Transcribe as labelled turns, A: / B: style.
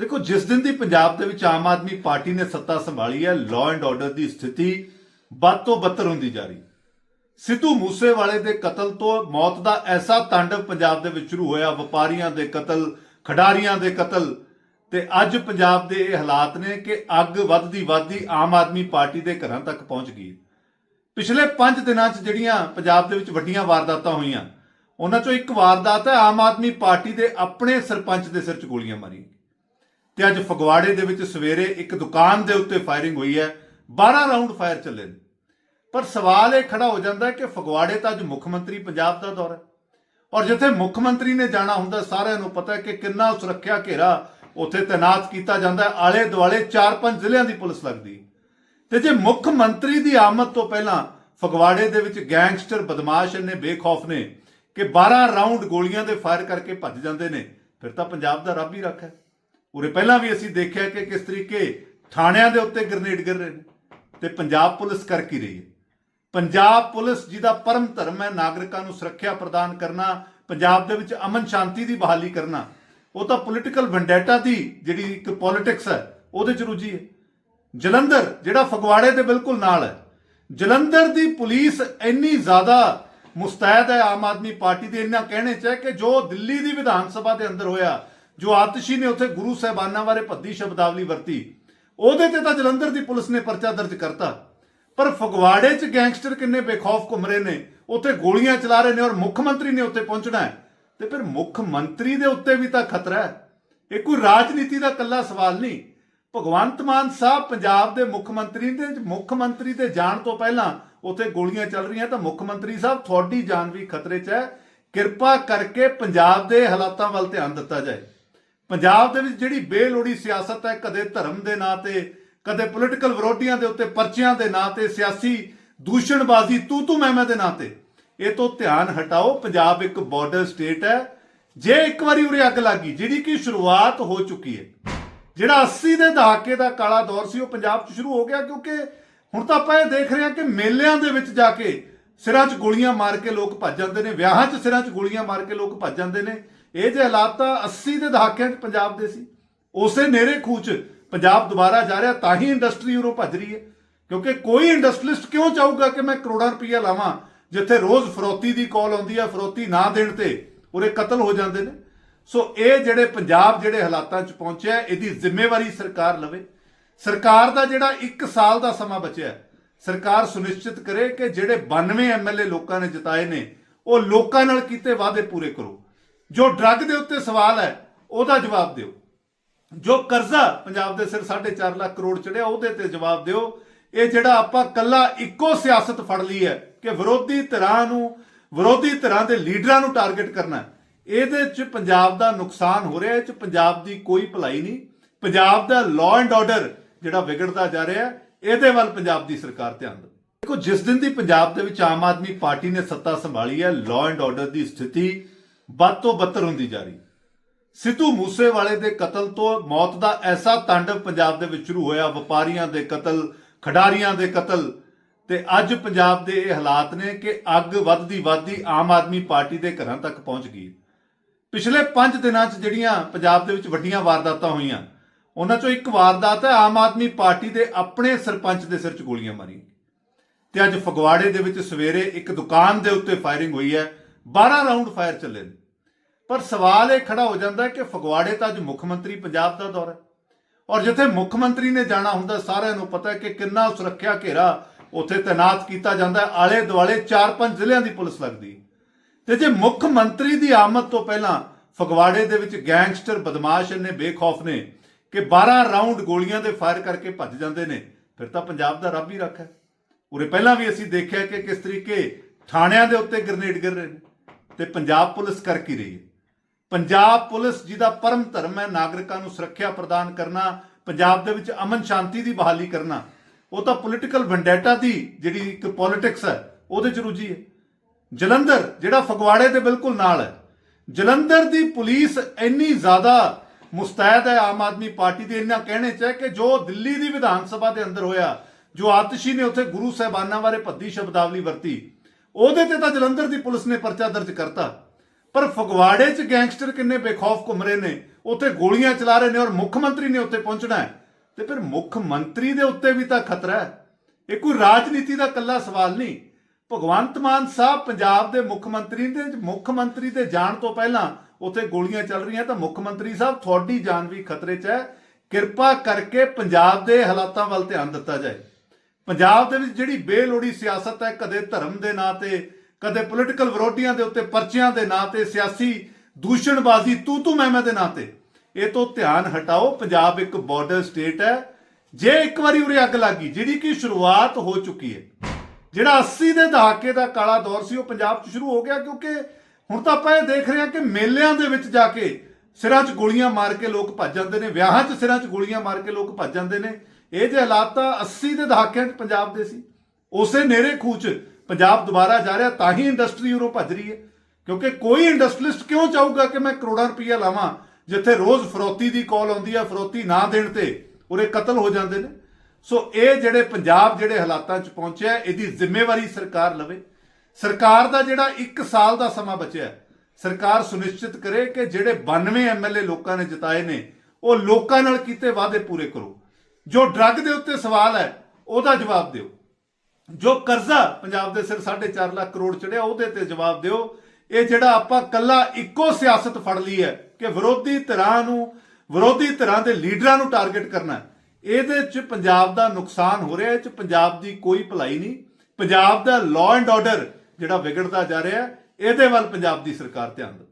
A: ਦੇਖੋ, ਜਿਸ ਦਿਨ ਦੀ ਪੰਜਾਬ ਦੇ ਵਿੱਚ ਆਮ ਆਦਮੀ ਪਾਰਟੀ ਨੇ ਸੱਤਾ ਸੰਭਾਲੀ ਹੈ ਲਾਅ ਐਂਡ ਆਰਡਰ ਦੀ ਸਥਿਤੀ ਵੱਧ ਤੋਂ ਬੱਤਰ ਹੁੰਦੀ ਜਾ ਰਹੀ। ਸਿੱਧੂ ਮੂਸੇਵਾਲੇ ਦੇ ਕਤਲ ਤੋਂ ਮੌਤ ਦਾ ਐਸਾ ਤਾਂਡਵ ਪੰਜਾਬ ਦੇ ਵਿੱਚ ਸ਼ੁਰੂ ਹੋਇਆ, ਵਪਾਰੀਆਂ ਦੇ ਕਤਲ, ਖਿਡਾਰੀਆਂ ਦੇ ਕਤਲ। ਤੇ ਅੱਜ ਪੰਜਾਬ ਦੇ ਇਹ ਹਾਲਾਤ ਨੇ ਕਿ ਅੱਗ ਵੱਧਦੀ ਵੱਧਦੀ ਆਮ ਆਦਮੀ ਪਾਰਟੀ ਦੇ ਘਰਾਂ ਤੱਕ ਪਹੁੰਚ ਗਈ ਪਿਛਲੇ 5 ਦਿਨਾਂ 'ਚ ਜਿਹੜੀਆਂ ਪੰਜਾਬ ਦੇ ਵਿੱਚ ਵੱਡੀਆਂ ਵਾਰਦਾਤਾਂ ਹੋਈਆਂ, ਉਹਨਾਂ 'ਚੋਂ ਇੱਕ ਵਾਰਦਾਤ ਹੈ, ਆਮ ਆਦਮੀ ਪਾਰਟੀ ਦੇ ਆਪਣੇ ਸਰਪੰਚ ਦੇ ਸਿਰ 'ਚ ਗੋਲੀਆਂ ਮਾਰੀਆਂ ਤੇ ਅੱਜ ਫਗਵਾੜੇ ਦੇ ਵਿੱਚ ਸਵੇਰੇ ਇੱਕ ਦੁਕਾਨ ਦੇ ਉੱਤੇ ਫਾਇਰਿੰਗ ਹੋਈ ਹੈ। 12 ਰਾਉਂਡ ਫਾਇਰ ਚੱਲੇ ਨੇ। ਪਰ ਸਵਾਲ ਇਹ ਖੜਾ ਹੋ ਜਾਂਦਾ ਕਿ ਫਗਵਾੜੇ ਤਾਂ ਅੱਜ ਮੁੱਖ ਮੰਤਰੀ ਪੰਜਾਬ ਦਾ ਦੌਰਾ ਹੈ। ਔਰ ਜਿੱਥੇ ਮੁੱਖ ਮੰਤਰੀ ਨੇ ਜਾਣਾ ਹੁੰਦਾ, ਸਾਰਿਆਂ ਨੂੰ ਪਤਾ ਹੈ ਕਿ ਕਿੰਨਾ ਸੁਰੱਖਿਆ ਘੇਰਾ ਉੱਥੇ ਤਾਇਨਾਤ ਕੀਤਾ ਜਾਂਦਾ ਹੈ। ਆਲੇ ਦੁਆਲੇ 4-5 ਜ਼ਿਲ੍ਹਿਆਂ ਦੀ ਪੁਲਿਸ ਲੱਗਦੀ ਹੈ। ਤੇ ਜੇ ਮੁੱਖ ਮੰਤਰੀ ਦੀ ਆਮਦ ਤੋਂ ਪਹਿਲਾਂ ਫਗਵਾੜੇ ਦੇ ਵਿੱਚ ਗੈਂਗਸਟਰ ਬਦਮਾਸ਼ ਨੇ ਬੇਖੌਫ ਨੇ ਕਿ 12 ਰਾਉਂਡ ਗੋਲੀਆਂ ਦੇ ਫਾਇਰ ਕਰਕੇ ਭੱਜ ਜਾਂਦੇ ਨੇ, ਫਿਰ ਤਾਂ ਪੰਜਾਬ ਦਾ ਰੱਬ ਹੀ ਰੱਖਾ ਹੈ। ਉਰੇ ਪਹਿਲਾਂ ਵੀ ਅਸੀਂ ਦੇਖਿਆ ਕਿ ਕਿਸ ਤਰੀਕੇ ਥਾਣਿਆਂ ਦੇ ਉੱਤੇ ਗ੍ਰਨੇਡ ਗਿਰ ਰਹੇ ਨੇ ਤੇ ਪੰਜਾਬ ਪੁਲਿਸ ਕਰ ਕੀ ਰਹੀ ਹੈ? ਪੰਜਾਬ ਪੁਲਿਸ ਜਿਹਦਾ ਪਰਮ ਧਰਮ ਹੈ, ਨਾਗਰਿਕਾਂ ਨੂੰ ਸੁਰੱਖਿਆ ਪ੍ਰਦਾਨ ਕਰਨਾ, ਪੰਜਾਬ ਦੇ ਵਿੱਚ ਅਮਨ ਸ਼ਾਂਤੀ ਦੀ ਬਹਾਲੀ ਕਰਨਾ, ਉਹ ਤਾਂ ਪੋਲਿਟੀਕਲ ਵੈਂਡੇਟਾ ਦੀ ਜਿਹੜੀ ਇੱਕ ਪੋਲਿਟਿਕਸ ਹੈ, ਉਹਦੇ ਚ ਰੁੱਝੀ ਹੈ। ਜਲੰਧਰ, ਜਿਹੜਾ ਫਗਵਾੜੇ ਦੇ ਬਿਲਕੁਲ ਨਾਲ ਹੈ, ਜਲੰਧਰ ਦੀ ਪੁਲਿਸ ਇੰਨੀ ਜ਼ਿਆਦਾ ਮੁਸਤੈਦ ਹੈ ਆਮ ਆਦਮੀ ਪਾਰਟੀ ਦੇ, ਇੰਨਾ ਕਹਿਣੇ ਚ ਹੈ ਕਿ ਜੋ ਦਿੱਲੀ ਦੀ ਵਿਧਾਨ ਸਭਾ ਦੇ ਅੰਦਰ ਹੋਇਆ ਜੋ ਆਤਸ਼ੀ ਨੇ ਉੱਥੇ ਗੁਰੂ ਸਾਹਿਬਾਨਾਂ ਬਾਰੇ ਭੱਦੀ ਸ਼ਬਦਾਵਲੀ ਵਰਤੀ, ਉਹਦੇ ਤੇ ਤਾਂ ਜਲੰਧਰ ਦੀ ਪੁਲਿਸ ਨੇ ਪਰਚਾ ਦਰਜ ਕਰਤਾ। ਪਰ ਫਗਵਾੜੇ 'ਚ ਗੈਂਗਸਟਰ ਕਿੰਨੇ ਬੇਖੌਫ ਘੁੰਮ ਰਹੇ ਨੇ, ਉੱਥੇ ਗੋਲੀਆਂ ਚਲਾ ਰਹੇ ਨੇ ਔਰ ਮੁੱਖ ਮੰਤਰੀ ਨੇ ਉੱਥੇ ਪਹੁੰਚਣਾ ਹੈ। ਤੇ ਫਿਰ ਮੁੱਖ ਮੰਤਰੀ ਦੇ ਉੱਤੇ ਵੀ ਤਾਂ ਖਤਰਾ ਹੈ। ਇਹ ਕੋਈ ਰਾਜਨੀਤੀ ਦਾ ਕੱਲਾ ਸਵਾਲ ਨਹੀਂ। ਭਗਵੰਤ ਮਾਨ ਸਾਹਿਬ ਪੰਜਾਬ ਦੇ ਮੁੱਖ ਮੰਤਰੀ ਦੇ, ਮੁੱਖ ਮੰਤਰੀ ਦੇ ਜਾਣ ਤੋਂ ਪਹਿਲਾਂ ਉੱਥੇ ਗੋਲੀਆਂ ਚੱਲ ਰਹੀਆਂ ਤਾਂ ਮੁੱਖ ਮੰਤਰੀ ਸਾਹਿਬ ਤੁਹਾਡੀ ਜਾਨ ਵੀ ਖਤਰੇ 'ਚ ਹੈ। ਕਿਰਪਾ ਕਰਕੇ ਪੰਜਾਬ ਦੇ ਹਾਲਾਤਾਂ ਵੱਲ ਧਿਆਨ ਦਿੱਤਾ ਜਾਏ। ਪੰਜਾਬ ਦੇ ਵਿੱਚ ਜਿਹੜੀ ਬੇਲੋੜੀ ਸਿਆਸਤ ਹੈ, ਕਦੇ ਧਰਮ ਦੇ ਨਾਂ ਤੇ, ਕਦੇ ਪੋਲੀਟੀਕਲ ਵਿਰੋਧੀਆਂ ਦੇ ਉੱਤੇ ਪਰਚਿਆਂ ਦੇ ਨਾਂ ਤੇ, ਸਿਆਸੀ ਦੂਸ਼ਣਬਾਜ਼ੀ ਤੂ ਤੂ ਮੈਂ ਮੈਂ ਦੇ ਨਾਂ ਤੇ। ਇਹ ਤੋਂ ਧਿਆਨ ਹਟਾਓ, ਪੰਜਾਬ ਇੱਕ ਬਾਰਡਰ ਸਟੇਟ ਹੈ। ਜੇ ਇੱਕ ਵਾਰੀ ਉਰੇ ਅੱਗ ਲੱਗੀ ਜਿਹੜੀ ਕਿ ਸ਼ੁਰੂਆਤ ਹੋ ਚੁੱਕੀ ਹੈ। ਜਿਹੜਾ 80 ਦੇ ਦਹਾਕੇ ਦਾ ਕਾਲਾ ਦੌਰ ਸੀ, ਉਹ ਪੰਜਾਬ 'ਚ ਸ਼ੁਰੂ ਹੋ ਗਿਆ, ਕਿਉਂਕਿ ਹੁਣ ਤਾਂ ਆਪਾਂ ਇਹ ਦੇਖ ਰਹੇ ਹਾਂ ਕਿ ਮੇਲਿਆਂ ਦੇ ਵਿੱਚ ਜਾ ਕੇ ਸਿਰਾਂ 'ਚ ਗੋਲੀਆਂ ਮਾਰ ਕੇ ਲੋਕ ਭੱਜ ਜਾਂਦੇ ਨੇ, ਵਿਆਹਾਂ 'ਚ ਸਿਰਾਂ 'ਚ ਗੋਲੀਆਂ ਮਾਰ ਕੇ ਲੋਕ ਭੱਜ ਜਾਂਦੇ ਨੇ। ਇਹ ਜੇ ਹਾਲਾਤ ਤਾਂ 80 ਦੇ ਦਹਾਕਿਆਂ 'ਚ ਪੰਜਾਬ ਦੇ ਸੀ। ਉਸੇ ਨੇਰੇ ਖੂਚ ਪੰਜਾਬ ਦੁਬਾਰਾ ਜਾ ਰਿਹਾ, ਤਾਂ ਹੀ ਇੰਡਸਟਰੀ ਉਰੋਂ ਭੱਜ ਰਹੀ ਹੈ। ਕਿਉਂਕਿ ਕੋਈ ਇੰਡਸਟਰੀਲਿਸਟ ਕਿਉਂ ਚਾਹੂਗਾ ਕਿ ਮੈਂ ਕਰੋੜਾਂ ਰੁਪਈਆ ਲਾਵਾਂ, ਜਿੱਥੇ ਰੋਜ਼ ਫਰੋਤੀ ਦੀ ਕਾਲ ਆਉਂਦੀ ਹੈ ਫਰੋਤੀ ਨਾ ਦੇਣ ਤੇ ਉਰੇ ਕਤਲ ਹੋ ਜਾਂਦੇ ਨੇ। ਸੋ ਇਹ ਜਿਹੜੇ ਪੰਜਾਬ ਜਿਹੜੇ ਹਾਲਾਤਾਂ 'ਚ ਪਹੁੰਚਿਆ, ਇਹਦੀ ਜ਼ਿੰਮੇਵਾਰੀ ਸਰਕਾਰ ਲਵੇ। ਸਰਕਾਰ ਦਾ ਜਿਹੜਾ 1 ਸਾਲ ਦਾ ਸਮਾਂ ਬਚਿਆ, ਸਰਕਾਰ ਸੁਨਿਸ਼ਚਿਤ ਕਰੇ ਕਿ ਜਿਹੜੇ 92 ਐਮਐਲਏ ਲੋਕਾਂ ਨੇ ਜਿਤਾਏ ਨੇ, ਉਹ ਲੋਕਾਂ ਨਾਲ ਕੀਤੇ ਵਾਅਦੇ ਪੂਰੇ ਕਰੋ। ਜੋ ਡਰੱਗ ਦੇ ਉੱਤੇ ਸਵਾਲ ਹੈ ਉਹਦਾ ਜਵਾਬ ਦਿਓ। ਜੋ ਕਰਜ਼ਾ ਪੰਜਾਬ ਦੇ ਸਿਰ 4.5 ਲੱਖ ਕਰੋੜ ਚੜਿਆ ਉਹਦੇ ਤੇ ਜਵਾਬ ਦਿਓ। ਇਹ ਜਿਹੜਾ ਆਪਾਂ ਕੱਲਾ ਇੱਕੋ ਸਿਆਸਤ ਫੜ ਲਈ ਹੈ ਕਿ ਵਿਰੋਧੀ ਧਿਰਾਂ ਨੂੰ ਵਿਰੋਧੀ ਧਿਰਾਂ ਦੇ ਲੀਡਰਾਂ ਨੂੰ ਟਾਰਗੇਟ ਕਰਨਾ ਇਹਦੇ 'ਚ ਪੰਜਾਬ ਦਾ ਨੁਕਸਾਨ ਹੋ ਰਿਹਾ ਇਹ 'ਚ ਪੰਜਾਬ ਦੀ ਕੋਈ ਭਲਾਈ ਨਹੀਂ। ਪੰਜਾਬ ਦਾ ਲਾਅ ਐਂਡ ਆਰਡਰ ਜਿਹੜਾ ਵਿਗੜਦਾ ਜਾ ਰਿਹਾ ਹੈ, ਇਹਦੇ ਵੱਲ ਪੰਜਾਬ ਦੀ ਸਰਕਾਰ ਧਿਆਨ ਦੇ ਦੇਖੋ ਜਿਸ ਦਿਨ ਦੀ ਪੰਜਾਬ ਦੇ ਵਿੱਚ ਆਮ ਆਦਮੀ ਪਾਰਟੀ ਨੇ ਸੱਤਾ ਸੰਭਾਲੀ ਹੈ ਲਾਅ ਐਂਡ ਆਰਡਰ ਦੀ ਸਥਿਤੀ ਵੱਧ ਤੋਂ ਬੱਤਰ ਹੁੰਦੀ ਜਾ ਰਹੀ। ਸਿੱਧੂ ਮੂਸੇਵਾਲੇ ਦੇ ਕਤਲ ਤੋਂ ਮੌਤ ਦਾ ਐਸਾ ਤਾਂਡਵ ਪੰਜਾਬ ਦੇ ਵਿੱਚ ਸ਼ੁਰੂ ਹੋਇਆ। ਵਪਾਰੀਆਂ ਦੇ ਕਤਲ, ਖਿਡਾਰੀਆਂ ਦੇ ਕਤਲ ਤੇ ਅੱਜ ਪੰਜਾਬ ਦੇ ਇਹ ਹਾਲਾਤ ਨੇ ਕਿ ਅੱਗ ਵੱਧਦੀ ਵੱਧਦੀ ਆਮ ਆਦਮੀ ਪਾਰਟੀ ਦੇ ਘਰਾਂ ਤੱਕ ਪਹੁੰਚ ਗਈ। ਪਿਛਲੇ 5 ਦਿਨਾਂ 'ਚ ਜਿਹੜੀਆਂ ਪੰਜਾਬ ਦੇ ਵਿੱਚ ਵੱਡੀਆਂ ਵਾਰਦਾਤਾਂ ਹੋਈਆਂ, ਉਹਨਾਂ 'ਚੋਂ ਇੱਕ ਵਾਰਦਾਤ ਹੈ, ਆਮ ਆਦਮੀ ਪਾਰਟੀ ਦੇ ਆਪਣੇ ਸਰਪੰਚ ਦੇ ਸਿਰ 'ਚ ਗੋਲੀਆਂ ਮਾਰੀਆਂ ਤੇ ਅੱਜ ਫਗਵਾੜੇ ਦੇ ਵਿੱਚ ਸਵੇਰੇ ਇੱਕ ਦੁਕਾਨ ਦੇ ਉੱਤੇ ਫਾਇਰਿੰਗ ਹੋਈ ਹੈ। 12 ਰਾਉਂਡ ਫਾਇਰ ਚੱਲੇ ਨੇ। ਪਰ ਸਵਾਲ ਇਹ ਖੜਾ ਹੋ ਜਾਂਦਾ ਕਿ ਫਗਵਾੜੇ ਤਾਂ ਅੱਜ ਮੁੱਖ ਮੰਤਰੀ ਪੰਜਾਬ ਦਾ ਦੌਰਾ ਹੈ। ਔਰ ਜਿੱਥੇ ਮੁੱਖ ਮੰਤਰੀ ਨੇ ਜਾਣਾ ਹੁੰਦਾ, ਸਾਰਿਆਂ ਨੂੰ ਪਤਾ ਹੈ ਕਿ ਕਿੰਨਾ ਸੁਰੱਖਿਆ ਘੇਰਾ ਉੱਥੇ ਤਾਇਨਾਤ ਕੀਤਾ ਜਾਂਦਾ ਆਲੇ ਦੁਆਲੇ 4-5 ਜ਼ਿਲ੍ਹਿਆਂ ਦੀ ਪੁਲਿਸ ਲੱਗਦੀ ਹੈ। ਤੇ ਜੇ ਮੁੱਖ ਮੰਤਰੀ ਦੀ ਆਮਦ ਤੋਂ ਪਹਿਲਾਂ ਫਗਵਾੜੇ ਦੇ ਵਿੱਚ ਗੈਂਗਸਟਰ ਬਦਮਾਸ਼ ਨੇ ਬੇਖੌਫ ਨੇ ਕਿ 12 ਰਾਉਂਡ ਗੋਲੀਆਂ ਦੇ ਫਾਇਰ ਕਰਕੇ ਭੱਜ ਜਾਂਦੇ ਨੇ, ਫਿਰ ਤਾਂ ਪੰਜਾਬ ਦਾ ਰੱਬ ਹੀ ਰੱਖਾ ਹੈ। ਉਰੇ ਪਹਿਲਾਂ ਵੀ ਅਸੀਂ ਦੇਖਿਆ ਕਿ ਕਿਸ ਤਰੀਕੇ ਥਾਣਿਆਂ ਦੇ ਉੱਤੇ ਗ੍ਰਨੇਡ ਗਿਰ ਰਹੇ ਨੇ ਤੇ ਪੰਜਾਬ ਪੁਲਿਸ ਕਰ ਕੀ ਰਹੀ ਹੈ। ਪੰਜਾਬ ਪੁਲਿਸ ਜਿਹਦਾ ਪਰਮ ਧਰਮ ਹੈ, ਨਾਗਰਿਕਾਂ ਨੂੰ ਸੁਰੱਖਿਆ ਪ੍ਰਦਾਨ ਕਰਨਾ, ਪੰਜਾਬ ਦੇ ਵਿੱਚ ਅਮਨ ਸ਼ਾਂਤੀ ਦੀ ਬਹਾਲੀ ਕਰਨਾ। ਉਹ ਤਾਂ ਪੋਲਿਟੀਕਲ ਵੈਂਡੇਟਾ ਦੀ ਜਿਹੜੀ ਇੱਕ ਪੋਲਿਟਿਕਸ ਹੈ, ਉਹਦੇ ਚ ਰੁੱਝੀ ਹੈ। ਜਲੰਧਰ, ਜਿਹੜਾ ਫਗਵਾੜੇ ਦੇ ਬਿਲਕੁਲ ਨਾਲ ਹੈ। ਜਲੰਧਰ ਦੀ ਪੁਲਿਸ ਇੰਨੀ ਜ਼ਿਆਦਾ ਮੁਸਤੈਦ ਹੈ, ਆਮ ਆਦਮੀ ਪਾਰਟੀ ਦੇ ਇੰਨਾ ਕਹਿਣੇ ਚ ਹੈ ਕਿ ਜੋ ਦਿੱਲੀ ਦੀ ਵਿਧਾਨ ਸਭਾ ਦੇ ਅੰਦਰ ਹੋਇਆ, ਜੋ ਆਤਸ਼ੀ ਨੇ ਉੱਥੇ ਗੁਰੂ ਸਾਹਿਬਾਨਾਂ ਬਾਰੇ ਭੱਦੀ ਸ਼ਬਦਾਵਲੀ ਵਰਤੀ, ਉਹਦੇ ਤੇ ਤਾਂ ਜਲੰਧਰ ਦੀ ਪੁਲਿਸ ਨੇ ਪਰਚਾ ਦਰਜ ਕਰਤਾ। ਪਰ ਫਗਵਾੜੇ 'ਚ ਗੈਂਗਸਟਰ ਕਿੰਨੇ ਬੇਖੌਫ ਘੁੰਮ ਰਹੇ ਨੇ, ਉੱਥੇ ਗੋਲੀਆਂ ਚਲਾ ਰਹੇ ਨੇ ਔਰ ਮੁੱਖ ਮੰਤਰੀ ਨੇ ਉੱਥੇ ਪਹੁੰਚਣਾ ਹੈ। ਤੇ ਫਿਰ ਮੁੱਖ ਮੰਤਰੀ ਦੇ ਉੱਤੇ ਵੀ ਤਾਂ ਖਤਰਾ ਹੈ। ਇਹ ਕੋਈ ਰਾਜਨੀਤੀ ਦਾ ਕੱਲਾ ਸਵਾਲ ਨਹੀਂ। ਭਗਵੰਤ ਮਾਨ ਸਾਹਿਬ ਪੰਜਾਬ ਦੇ ਮੁੱਖ ਮੰਤਰੀ ਦੇ, ਮੁੱਖ ਮੰਤਰੀ ਦੇ ਜਾਣ ਤੋਂ ਪਹਿਲਾਂ ਉੱਥੇ ਗੋਲੀਆਂ ਚੱਲ ਰਹੀਆਂ ਤਾਂ ਮੁੱਖ ਮੰਤਰੀ ਸਾਹਿਬ ਤੁਹਾਡੀ ਜਾਨ ਵੀ ਖਤਰੇ 'ਚ ਹੈ। ਕਿਰਪਾ ਕਰਕੇ ਪੰਜਾਬ ਦੇ ਹਾਲਾਤਾਂ ਵੱਲ ਧਿਆਨ ਦਿੱਤਾ ਜਾਏ। ਪੰਜਾਬ ਦੇ ਵਿੱਚ ਜਿਹੜੀ ਬੇਲੋੜੀ ਸਿਆਸਤ ਹੈ, ਕਦੇ ਧਰਮ ਦੇ ਨਾਂ ਤੇ ਕਦੇ ਪੋਲੀਟੀਕਲ ਵਿਰੋਧੀਆਂ ਦੇ ਉੱਤੇ ਪਰਚਿਆਂ ਦੇ ਨਾਂ ਤੇ, ਸਿਆਸੀ ਦੂਸ਼ਣਬਾਜ਼ੀ ਤੂੰ ਤੂੰ ਮੈਂ ਮੈਂ ਦੇ ਨਾਂ ਤੇ। ਇਹ ਤੋਂ ਧਿਆਨ ਹਟਾਓ, ਪੰਜਾਬ ਇੱਕ ਬਾਰਡਰ ਸਟੇਟ ਹੈ। ਜੇ ਇੱਕ ਵਾਰੀ ਉਰੇ ਅੱਗ ਲੱਗੀ ਜਿਹੜੀ ਕਿ ਸ਼ੁਰੂਆਤ ਹੋ ਚੁੱਕੀ ਹੈ, ਜਿਹੜਾ 80 ਦੇ ਦਹਾਕੇ ਦਾ ਕਾਲਾ ਦੌਰ ਸੀ, ਉਹ ਪੰਜਾਬ 'ਚ ਸ਼ੁਰੂ ਹੋ ਗਿਆ, ਕਿਉਂਕਿ ਹੁਣ ਤਾਂ ਆਪਾਂ ਇਹ ਦੇਖ ਰਹੇ ਹਾਂ ਕਿ ਮੇਲਿਆਂ ਦੇ ਵਿੱਚ ਜਾ ਕੇ ਸਿਰਾਂ 'ਚ ਗੋਲੀਆਂ ਮਾਰ ਕੇ ਲੋਕ ਭੱਜ ਜਾਂਦੇ ਨੇ, ਵਿਆਹਾਂ 'ਚ ਸਿਰਾਂ 'ਚ ਗੋਲੀਆਂ ਮਾਰ ਕੇ ਲੋਕ ਭੱਜ ਜਾਂਦੇ ਨੇ। ਇਹ ਜੇ ਹਾਲਾਤ ਤਾਂ 80 ਦੇ ਦਹਾਕਿਆਂ 'ਚ ਪੰਜਾਬ ਦੇ ਸੀ। ਉਸੇ ਨੇਰੇ ਖੂਚ ਪੰਜਾਬ ਦੁਬਾਰਾ ਜਾ ਰਿਹਾ, ਤਾਂ ਹੀ ਇੰਡਸਟਰੀ ਉਰੋਂ ਭੱਜ ਰਹੀ ਹੈ। ਕਿਉਂਕਿ ਕੋਈ ਇੰਡਸਟਰੀਲਿਸਟ ਕਿਉਂ ਚਾਹੂਗਾ ਕਿ ਮੈਂ ਕਰੋੜਾਂ ਰੁਪਈਆ ਲਾਵਾਂ, ਜਿੱਥੇ ਰੋਜ਼ ਫਰੋਤੀ ਦੀ ਕਾਲ ਆਉਂਦੀ ਹੈ ਫਰੋਤੀ ਨਾ ਦੇਣ ਤੇ ਉਰੇ ਕਤਲ ਹੋ ਜਾਂਦੇ ਨੇ। ਸੋ ਇਹ ਜਿਹੜੇ ਪੰਜਾਬ ਜਿਹੜੇ ਹਾਲਾਤਾਂ 'ਚ ਪਹੁੰਚਿਆ ਇਹਦੀ ਜ਼ਿੰਮੇਵਾਰੀ ਸਰਕਾਰ ਲਵੇ। ਸਰਕਾਰ ਦਾ ਜਿਹੜਾ 1 ਸਾਲ ਦਾ ਸਮਾਂ ਬਚਿਆ ਸਰਕਾਰ ਸੁਨਿਸ਼ਚਿਤ ਕਰੇ ਕਿ ਜਿਹੜੇ 92 ਐਮਐਲਏ ਲੋਕਾਂ ਨੇ ਜਿਤਾਏ ਨੇ, ਉਹ ਲੋਕਾਂ ਨਾਲ ਕੀਤੇ ਵਾਅਦੇ ਪੂਰੇ ਕਰੋ। ਜੋ ਡਰੱਗ ਦੇ ਉੱਤੇ ਸਵਾਲ ਹੈ, ਉਹਦਾ ਜਵਾਬ ਦਿਓ। ਜੋ ਕਰਜ਼ਾ ਪੰਜਾਬ ਦੇ ਸਿਰ 4.5 ਲੱਖ ਕਰੋੜ ਚੜਿਆ, ਉਹਦੇ ਤੇ ਜਵਾਬ ਦਿਓ। ਇਹ ਜਿਹੜਾ ਆਪਾਂ ਕੱਲਾ ਇੱਕੋ ਸਿਆਸਤ ਫੜ ਲਈ ਹੈ ਕਿ ਵਿਰੋਧੀ ਧਿਰਾਂ ਨੂੰ, ਵਿਰੋਧੀ ਧਿਰਾਂ ਦੇ ਲੀਡਰਾਂ ਨੂੰ ਟਾਰਗੇਟ ਕਰਨਾ ਇਹਦੇ 'ਚ ਪੰਜਾਬ ਦਾ ਨੁਕਸਾਨ ਹੋ ਰਿਹਾ, ਇਹ 'ਚ ਪੰਜਾਬ ਦੀ ਕੋਈ ਭਲਾਈ ਨਹੀਂ। ਪੰਜਾਬ ਦਾ ਲਾਅ ਐਂਡ ਆਰਡਰ ਜਿਹੜਾ ਵਿਗੜਦਾ ਜਾ ਰਿਹਾ, ਇਹਦੇ ਵੱਲ ਪੰਜਾਬ ਦੀ ਸਰਕਾਰ ਧਿਆਨ ਦੇਵੇ